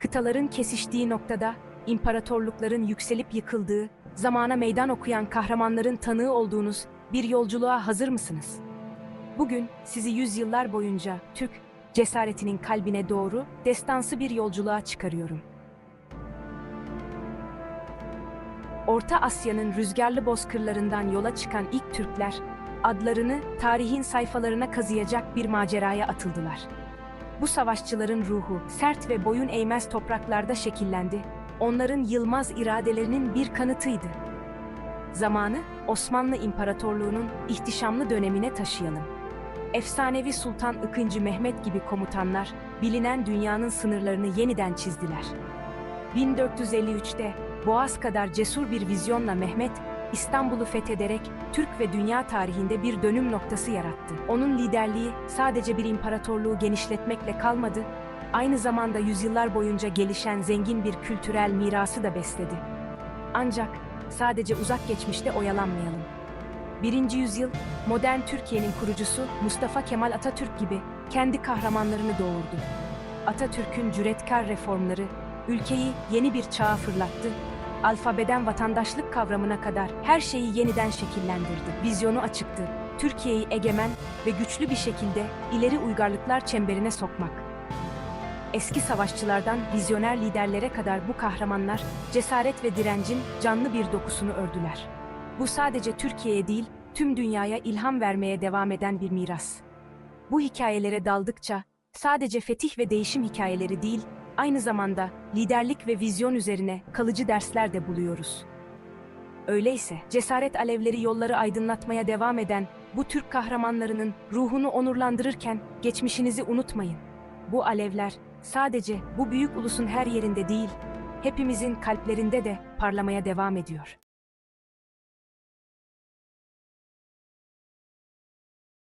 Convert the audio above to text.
Kıtaların kesiştiği noktada, imparatorlukların yükselip yıkıldığı, zamana meydan okuyan kahramanların tanığı olduğunuz bir yolculuğa hazır mısınız? Bugün sizi yüzyıllar boyunca Türk cesaretinin kalbine doğru destansı bir yolculuğa çıkarıyorum. Orta Asya'nın rüzgarlı bozkırlarından yola çıkan ilk Türkler, adlarını tarihin sayfalarına kazıyacak bir maceraya atıldılar. Bu savaşçıların ruhu sert ve boyun eğmez topraklarda şekillendi. Onların yılmaz iradelerinin bir kanıtıydı. Zamanı Osmanlı İmparatorluğu'nun ihtişamlı dönemine taşıyalım. Efsanevi Sultan II. Mehmet gibi komutanlar bilinen dünyanın sınırlarını yeniden çizdiler. 1453'te Boğaz kadar cesur bir vizyonla Mehmet, İstanbul'u fethederek Türk ve dünya tarihinde bir dönüm noktası yarattı. Onun liderliği sadece bir imparatorluğu genişletmekle kalmadı, aynı zamanda yüzyıllar boyunca gelişen zengin bir kültürel mirası da besledi. Ancak sadece uzak geçmişte oyalanmayalım. Birinci yüzyıl, modern Türkiye'nin kurucusu Mustafa Kemal Atatürk gibi kendi kahramanlarını doğurdu. Atatürk'ün cüretkar reformları ülkeyi yeni bir çağa fırlattı. Alfabeden vatandaşlık kavramına kadar her şeyi yeniden şekillendirdi. Vizyonu açıktı. Türkiye'yi egemen ve güçlü bir şekilde ileri uygarlıklar çemberine sokmak. Eski savaşçılardan vizyoner liderlere kadar bu kahramanlar cesaret ve direncin canlı bir dokusunu ördüler. Bu sadece Türkiye'ye değil, tüm dünyaya ilham vermeye devam eden bir miras. Bu hikayelere daldıkça sadece fetih ve değişim hikayeleri değil, aynı zamanda liderlik ve vizyon üzerine kalıcı dersler de buluyoruz. Öyleyse cesaret alevleri yolları aydınlatmaya devam eden bu Türk kahramanlarının ruhunu onurlandırırken geçmişinizi unutmayın. Bu alevler sadece bu büyük ulusun her yerinde değil, hepimizin kalplerinde de parlamaya devam ediyor.